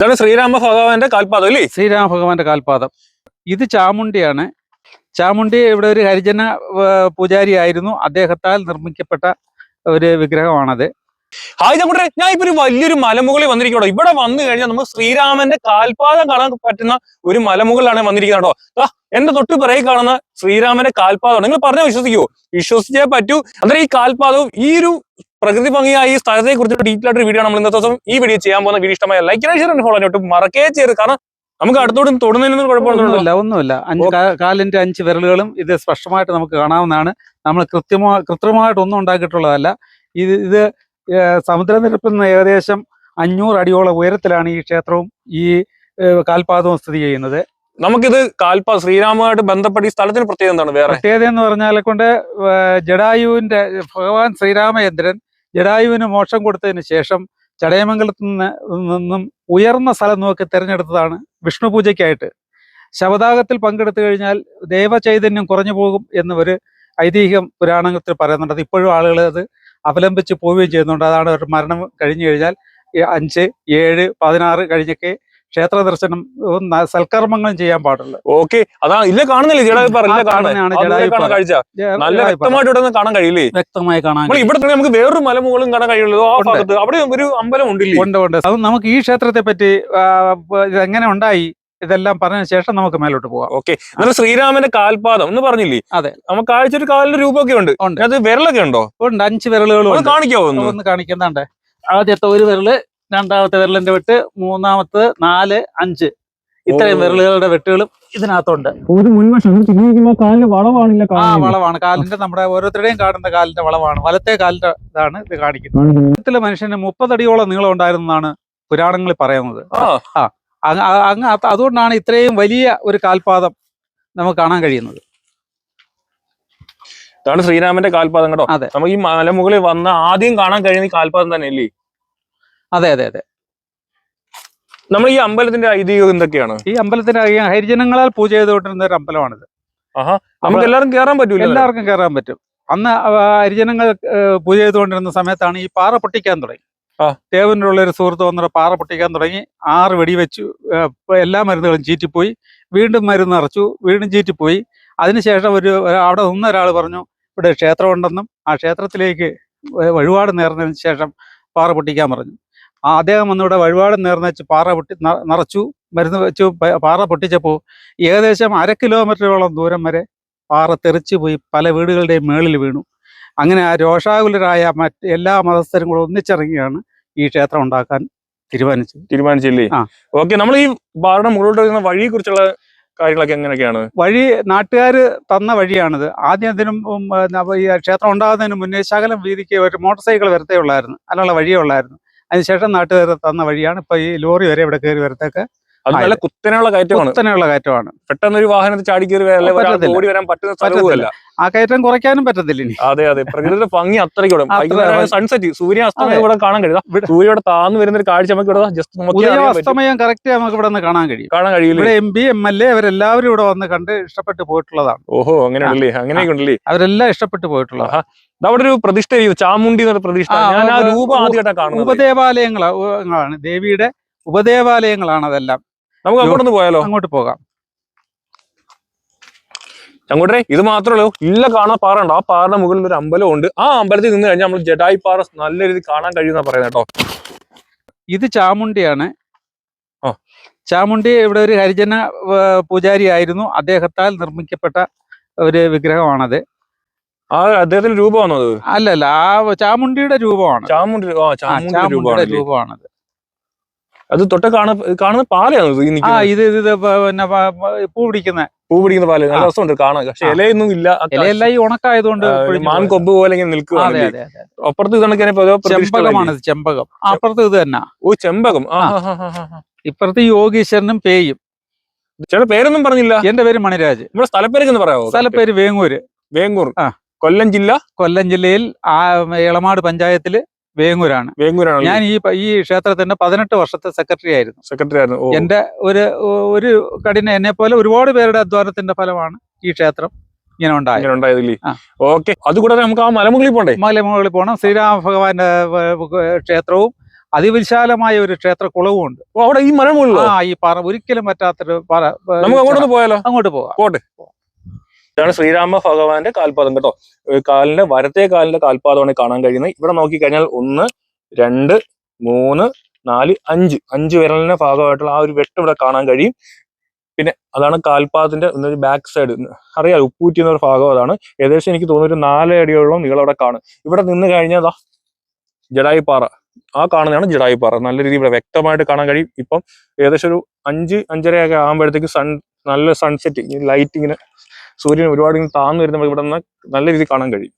ഇതാണ് ശ്രീരാമ ഭഗവാന്റെ കാൽപാദം അല്ലേ? ശ്രീരാമ ഭഗവാന്റെ കാൽപാദം. ഇത് ചാമുണ്ടിയാണ് ചാമുണ്ടി ഇവിടെ ഒരു ഹരിജന പൂജാരി ആയിരുന്നു അദ്ദേഹത്താൽ നിർമ്മിക്കപ്പെട്ട ഒരു വിഗ്രഹമാണത്. ഹായ് നമ്മുടെ ഞാൻ ഇപ്പൊ ഒരു വലിയൊരു മലമുകളിൽ വന്നിരിക്കണോ ഇവിടെ വന്നു കഴിഞ്ഞാൽ നമുക്ക് ശ്രീരാമന്റെ കാൽപാദം കാണാൻ പറ്റുന്ന ഒരു മലമുകളിലാണ് വന്നിരിക്കുന്നത് കേട്ടോ. എന്റെ തൊട്ട് പിറകെ കാണുന്ന ശ്രീരാമന്റെ കാൽപാദം. നിങ്ങൾ പറഞ്ഞാൽ വിശ്വസിക്കുമോ വിശ്വസിച്ചേ പറ്റൂ. അന്നേരം ഈ കാൽപാദവും ഈ ഒരു പ്രകൃതി ഭംഗിയായ ഈ സ്ഥലത്തെ കുറിച്ച് ഡീറ്റെയിൽ ആയിട്ട് വീഡിയോ നമ്മൾ ഇന്നത്തെ ദിവസം ഈ വീഡിയോ ചെയ്യാൻ പോകുന്ന വീഡിയോ ഇഷ്ടമായ ലൈക്ക് ഷെയർ ഫോളോ ഒട്ടും മറക്കേ ചെയ്ത് കാരണം നമുക്ക് അടുത്തോടും തൊടുന്നതിനൊന്നും കുഴപ്പമൊന്നുമില്ല ഒന്നുമില്ല അഞ്ച് കാലിന്റെ അഞ്ച് വിരലുകളും ഇത് സ്പഷ്ടമായിട്ട് നമുക്ക് കാണാവുന്നതാണ്. നമ്മൾ കൃത്യമാ കൃത്രിമമായിട്ടൊന്നും ഉണ്ടാക്കിയിട്ടുള്ളതല്ല. ഇത് ഇത് സമുദ്രനിരപ്പിൽ നിന്ന് ഏകദേശം അഞ്ഞൂറ് അടിയോളം ഉയരത്തിലാണ് ഈ ക്ഷേത്രവും ഈ കാൽപാദവും സ്ഥിതി ചെയ്യുന്നത്. നമുക്കിത് കാൽപാ ശ്രീരാമമായിട്ട് ബന്ധപ്പെട്ട ഈ സ്ഥലത്തിന് പ്രത്യേകത എന്താണ് വേറെ? പ്രത്യേകത എന്ന് പറഞ്ഞാൽ കൊണ്ട് ജഡായുവിന്റെ ഭഗവാൻ ശ്രീരാമചന്ദ്രൻ ജടായുവിന് മോക്ഷം കൊടുത്തതിന് ശേഷം ചടയമംഗലത്ത് നിന്നും ഉയർന്ന സ്ഥലം നോക്കി തിരഞ്ഞെടുത്തതാണ് വിഷ്ണു പൂജയ്ക്കായിട്ട്. ശവദാഗത്തിൽ പങ്കെടുത്തു കഴിഞ്ഞാൽ ദേവചൈതന്യം കുറഞ്ഞു പോകും എന്ന് ഒരു ഐതിഹ്യം പുരാണത്തിൽ പറയുന്നുണ്ട്. അത് ഇപ്പോഴും ആളുകൾ അത് അവലംബിച്ച് പോവുകയും ചെയ്യുന്നുണ്ട്. അതാണ് ഒരു മരണം കഴിഞ്ഞു കഴിഞ്ഞാൽ അഞ്ച് ഏഴ് പതിനാറ് കഴിഞ്ഞൊക്കെ ക്ഷേത്ര ദർശനം സൽക്കർമ്മങ്ങളും ചെയ്യാൻ പാടുള്ളൂ. ഓക്കെ. അതാ ഇല്ല കാണുന്നില്ല. കാഴ്ച. നല്ല വ്യക്തമായിട്ട് ഇവിടെ കാണാൻ കഴിയില്ലേ? വ്യക്തമായി കാണാൻ നമ്മൾ ഇവിടെ തന്നെ നമുക്ക് വേറൊരു മലമുകളും കാണാൻ കഴിയുള്ളൂ. ആ ഭാഗത്ത്. അവിടെ ഒരു അമ്പലം ഉണ്ടല്ലോ? ഉണ്ട് ഉണ്ട്. അത് നമുക്ക് ഈ ക്ഷേത്രത്തെ പറ്റി ഇതെങ്ങനെ ഉണ്ടായി? ഇതെല്ലാം പറഞ്ഞതിന് ശേഷം നമുക്ക് മേലോട്ട് പോവാം. ഓക്കെ. എന്നാൽ ശ്രീരാമന്റെ കാൽപാദം എന്ന് പറഞ്ഞില്ലേ? അതെ. നമുക്ക് ആഴ്ച ഒരു കാലിന്റെ രൂപമൊക്കെ ഉണ്ട്. അത് വിരലൊക്കെ ഉണ്ടോ? ഉണ്ട്. അഞ്ച് വിരലുകളും കാണിക്കാവോ ഒന്ന്? കാണിക്കുന്നുണ്ട് ആദ്യത്തെ ഒരു വിരൽ രണ്ടാമത്തെ വിരലിന്റെ വെട്ട് മൂന്നാമത്തെ നാല് അഞ്ച്. ഇത്രയും വിരലുകളുടെ വെട്ടുകളും ഇതിനകത്തുണ്ട്. ഒരു മുൻവശം വളവാണില്ല ആ വളവാണ്. കാലിന്റെ നമ്മുടെ ഓരോരുത്തരുടെയും കാണുന്ന കാലിന്റെ വളവാണ്. വലത്തെ കാലിന്റെ ഇതാണ് ഇത് കാണിക്കുന്നത്. മനുഷ്യന് മുപ്പതടിയോളം നീളം ഉണ്ടായിരുന്നതാണ് പുരാണങ്ങളിൽ പറയുന്നത്. ആ. അങ്ങ് അ- അങ്ങ് അത് അതുകൊണ്ടാണ് ഇത്രയും വലിയ ഒരു കാൽപാദം നമുക്ക് കാണാൻ കഴിയുന്നത്. ഇതാണ് ശ്രീരാമന്റെ കാൽപാദം കേട്ടോ. അതെ. നമുക്ക് ഈ മലമുകളിൽ വന്ന ആദ്യം കാണാൻ കഴിയുന്ന കാൽപാദം തന്നെ അല്ലേ അതെ അതെ അതെ. നമ്മൾ ഈ അമ്പലത്തിന്റെ ഐതിഹ്യം എന്തൊക്കെയാണ്? ഈ അമ്പലത്തിന്റെ ഐതിഹ്യം ഹരിജനങ്ങളാൽ പൂജ ചെയ്തുകൊണ്ടിരുന്ന ഒരു അമ്പലമാണിത്. ആഹാ നമുക്ക് എല്ലാവർക്കും കയറാൻ പറ്റൂല എല്ലാവർക്കും കയറാൻ പറ്റും. അന്ന് ആ ഹരിജനങ്ങൾ പൂജ ചെയ്തുകൊണ്ടിരുന്ന സമയത്താണ് ഈ പാറ പൊട്ടിക്കാൻ തുടങ്ങി. ആ. ദേവന്റെ ഉള്ള ഒരു സുഹൃത്ത് വന്നിട്ട് പാറ പൊട്ടിക്കാൻ തുടങ്ങി. ആറ് വെടിവെച്ചു വെച്ചു ഇപ്പൊ എല്ലാ മരുന്നുകളും ചീറ്റിപ്പോയി. വീണ്ടും മരുന്ന് നിറച്ചു വീണ്ടും ചീറ്റിപ്പോയി. അതിനുശേഷം ഒരു അവിടെ നിന്ന ഒരാൾ പറഞ്ഞു ഇവിടെ ക്ഷേത്രമുണ്ടെന്നും ആ ക്ഷേത്രത്തിലേക്ക് വഴിപാട് നേർന്നതിന് ശേഷം പാറ പൊട്ടിക്കാൻ പറഞ്ഞു. ആ അദ്ദേഹം വന്നിവിടെ വഴിപാട് നേർന്ന് പാറ പൊട്ടി നിറച്ചു മരുന്ന് വെച്ചു പാറ പൊട്ടിച്ചപ്പോൾ ഏകദേശം അര കിലോമീറ്ററോളം ദൂരം വരെ പാറ തെറിച്ചു പോയി പല വീടുകളുടെയും മേളിൽ വീണു. അങ്ങനെ ആ രോഷാകുലരായ മറ്റ് എല്ലാ മതസ്ഥരും കൂടെ ഒന്നിച്ചിറങ്ങിയാണ് ഈ ക്ഷേത്രം ഉണ്ടാക്കാൻ തീരുമാനിച്ചു തീരുമാനിച്ചില്ലേ. ഓക്കെ നമ്മൾ ഈ പാറയുടെ മുകളിലോട്ട് വരുന്ന വഴിയെ കുറിച്ചുള്ള കാര്യങ്ങളൊക്കെ എങ്ങനെയൊക്കെയാണ്? വഴി നാട്ടുകാർ തന്ന വഴിയാണിത്. ആദ്യം നവ- ഈ ക്ഷേത്രം ഉണ്ടാകുന്നതിന് മുന്നേ ശകലം വീതിക്ക് ഒരു മോട്ടോർ സൈക്കിൾ വരത്തേ ഉള്ളായിരുന്നു. അല്ലുള്ള വഴിയേ ഉള്ളായിരുന്നു. അതിനുശേഷം നാട്ടുകാർ തന്ന വഴിയാണ് ഇപ്പൊ ഈ ലോറി വരെ ഇവിടെ കയറി വരത്തേക്ക് അത് നല്ല കുത്തനെയുള്ള കയറ്റമാണ്. കുത്തനെയുള്ള കയറ്റമാണ്. പെട്ടെന്ന് ഒരു വാഹനത്തിൽ ചാടി കയറി വരാൻ അല്ലെ ഓടി വരാൻ പറ്റുന്ന സ്ഥലവുമല്ല. ആ കയറ്റം കുറയ്ക്കാനും പറ്റത്തില്ല ഇനി. അതെ അതെ. പ്രകൃതിയുടെ ഭംഗി അത്രയ്ക്കൂടെ അത്ര- സൺസെറ്റ് സൂര്യ അസ്തമയം അതെ. ഇവിടെ കാണാൻ കഴിയും. ഇവിടെ- സൂര്യ ഇവിടെ താന്ന് വരുന്ന ഒരു കാഴ്ച നമുക്ക് ഇവിടെ ജസ്റ്റ് ഉദയം അസ്തമയം കറക്റ്റ് നമുക്ക് ഇവിടെ നിന്ന് കാണാൻ കഴിയും. കാണാൻ കഴിയില്ല? ഇവിടെ M P M L A അവരെല്ലാവരും ഇവിടെ വന്ന് കണ്ട് ഇഷ്ടപ്പെട്ട് പോയിട്ടുള്ളതാണ്. ഓഹോ അങ്ങനെയുണ്ടല്ലേ? അങ്ങനെയൊക്കെ ഉണ്ടല്ലേ? അവരെല്ലാം ഇഷ്ടപ്പെട്ട് പോയിട്ടുള്ളതാണ്. അവിടെ ഒരു പ്രതിഷ്ഠ ചെയ്തു. ചാമുണ്ടി എന്നൊരു പ്രതിഷ്ഠ. ഞാൻ ആ രൂപം ആദ്യമായിട്ടാണ് കാണുന്നത്. ഉപദേവാലയങ്ങളാണ് ദേവിയുടെ ഉപദേവാലയങ്ങളാണ് അതെല്ലാം. നമുക്ക് അങ്ങോട്ടൊന്ന് പോയാലോ? അങ്ങോട്ട് പോകാം. ചങ്ങോട്ടെ ഇത് മാത്രമല്ലോ ഇല്ല കാണാൻ പാറ ഉണ്ട്. ആ പാറയുടെ മുകളിൽ ഒരു അമ്പലം ഉണ്ട്. ആ അമ്പലത്തിൽ നിന്ന് കഴിഞ്ഞാൽ നമ്മൾ ജഡായി പാറ നല്ല രീതിയിൽ കാണാൻ കഴിയുന്ന പറയുന്നത് കേട്ടോ. ഇത് ചാമുണ്ടിയാണ് ഓ ചാമുണ്ടി ഇവിടെ ഒരു ഹരിജന പൂജാരി ആയിരുന്നു അദ്ദേഹത്താൽ നിർമ്മിക്കപ്പെട്ട ഒരു വിഗ്രഹമാണത്. ആ അദ്ദേഹത്തിന്റെ രൂപമാണോ അത് അല്ലല്ല ആ ചാമുണ്ടിയുടെ രൂപമാണ് ചാമുണ്ടി ആ ആ, ചാമുണ്ടിയുടെ രൂപമാണ് രൂപമാണത് അത് തൊട്ട് കാണ കാണുന്ന പാലയാണ് ഇത് ഈ ആ നിൽക്കുന്നത്. ഇത് ഇത് ഇത് പ- പിന്നെ പ- പ- പൂ പിടിക്കുന്ന പൂ പിടിക്കുന്ന പാൽ നല്ല ആ. രസമുണ്ട് കാണാൻ പക്ഷെ ആ. ഇലയൊന്നും ഇല്ല ആ ഇലയെല്ലാം ഈ ഉണക്കായതുകൊണ്ട് ആ, പൊഴിഞ്ഞു മാൻ പോയത്. കൊമ്പ് പോലെ ഇങ്ങനെ നിൽക്കുകയാണ് അതെ? അതെ അതെ അപ്പുറത്ത് ഇത് കണക്കിന് ഇപ്പൊ. ചെമ്പകമാണ് ഇത് ചെമ്പകം അപ്പുറത്ത് ഇത് തന്നെ ഓ ചെമ്പകം ആ, ആ. ആ, ആ, ആ, ആ. ഇപ്പുറത്ത് യോഗീശ്വരനും പേയും ചേട്ടാ പേരൊന്നും പറഞ്ഞില്ല എന്റെ പേര് മണിരാജ് നമ്മുടെ സ്ഥലപ്പേരൊക്കെ ഒന്ന് പറയാമോ സ്ഥലപ്പേര് വേങ്ങൂര് വേങ്ങൂർ ആ. കൊല്ലം ജില്ല കൊല്ലം ജില്ലയിൽ ആ എളമാട് പഞ്ചായത്തിൽ വേങ്ങൂരാണ്. വേങ്ങൂരാണ്. ഞാൻ ഈ ഈ ക്ഷേത്രത്തിന്റെ പതിനെട്ട് വർഷത്തെ സെക്രട്ടറി ആയിരുന്നു. സെക്രട്ടറി ആയിരുന്നു എന്റെ ഒരു ഒരു കഠിന എന്നെ പോലെ ഒരുപാട് പേരുടെ അധ്വാനത്തിന്റെ ഫലമാണ് ഈ ക്ഷേത്രം ഇങ്ങനെ ഉണ്ടായത്. ഓക്കെ. അതുകൂടാതെ നമുക്ക് ആ മലമുകളിൽ പോണ്ടേ? മലമുകളിൽ പോകണം ശ്രീരാമ ഭഗവാന്റെ ക്ഷേത്രവും അതിവിശാലമായ ഒരു ക്ഷേത്ര കുളവും ഉണ്ട് അവിടെ ഈ മലമുകളിൽ ആ ഈ പാറ ഒരിക്കലും പറ്റാത്തൊരു പാറ നമുക്ക് അങ്ങോട്ട് പോയാലോ? അങ്ങോട്ട് പോകാം ഇതാണ് ശ്രീരാമ ഭഗവാന്റെ കാൽപാദം കേട്ടോ. കാലിന്റെ വരത്തെ കാലിന്റെ കാൽപാദമാണ് കാണാൻ കഴിയുന്നത്. ഇവിടെ നോക്കിക്കഴിഞ്ഞാൽ ഒന്ന് രണ്ട് മൂന്ന് നാല് അഞ്ച്. അഞ്ച് വിരലിന്റെ ഭാഗമായിട്ടുള്ള ആ ഒരു വെട്ട് ഇവിടെ കാണാൻ കഴിയും. പിന്നെ അതാണ് കാൽപാദത്തിന്റെ ബാക്ക് സൈഡ്. അറിയാം ഉപ്പൂറ്റി എന്നൊരു ഭാഗം അതാണ്. ഏകദേശം എനിക്ക് തോന്നുന്നു ഒരു അടിയോളം നീളം അവിടെ കാണും. ഇവിടെ നിന്ന് കഴിഞ്ഞാൽ ദാ ജഡായി ആ കാണുന്നതാണ് ജഡായിപ്പാറ. നല്ല രീതിയിൽ ഇവിടെ വ്യക്തമായിട്ട് കാണാൻ കഴിയും. ഇപ്പം ഏകദേശം ഒരു അഞ്ച് അഞ്ചരയൊക്കെ ആകുമ്പോഴത്തേക്ക് സൺ നല്ല സൺസെറ്റ് ലൈറ്റ് ഇങ്ങനെ സൂര്യൻ ഒരുപാട് താന്നു വരുന്ന ഇവിടെ നിന്ന് നല്ല രീതിയിൽ കാണാൻ കഴിയും.